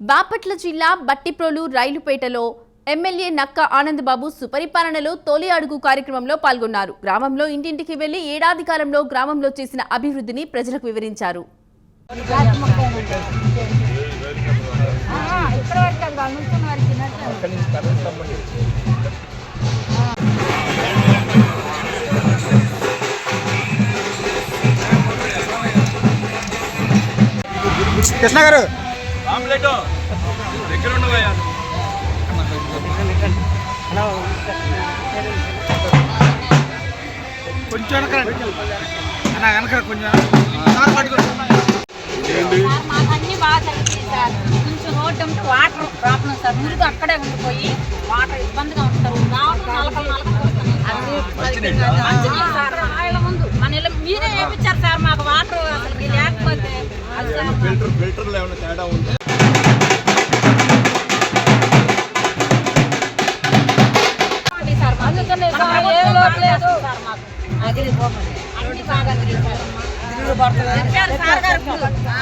బాపట్ల జిల్లా బట్టిప్రోలు రైలుపేటలో ఎమ్మెల్యే నక్క ఆనందబాబు సుపరిపాలనలో తొలి అడుగు కార్యక్రమంలో పాల్గొన్నారు. గ్రామంలో ఇంటింటికి వెళ్ళి ఏడాది కాలంలో గ్రామంలో చేసిన అభివృద్ధిని ప్రజలకు వివరించారు. కృష్ణ గారు ఆమ్లెట్. దగ్గర ఉండవయ్యా కొంచెం అన్న వెనక కొంచెం. అన్ని బాగా జరిగింది సార్. కొంచెం రోడ్డు ఉంటే వాటర్ ప్రాబ్లం సార్. ముందు అక్కడే ఉండిపోయి వాటర్ ఇబ్బందిగా ఉంటారు నలకలు నలకలు సార్. ఫిల్టర్లో ఏమైనా తేడా ఉంటే? మాకు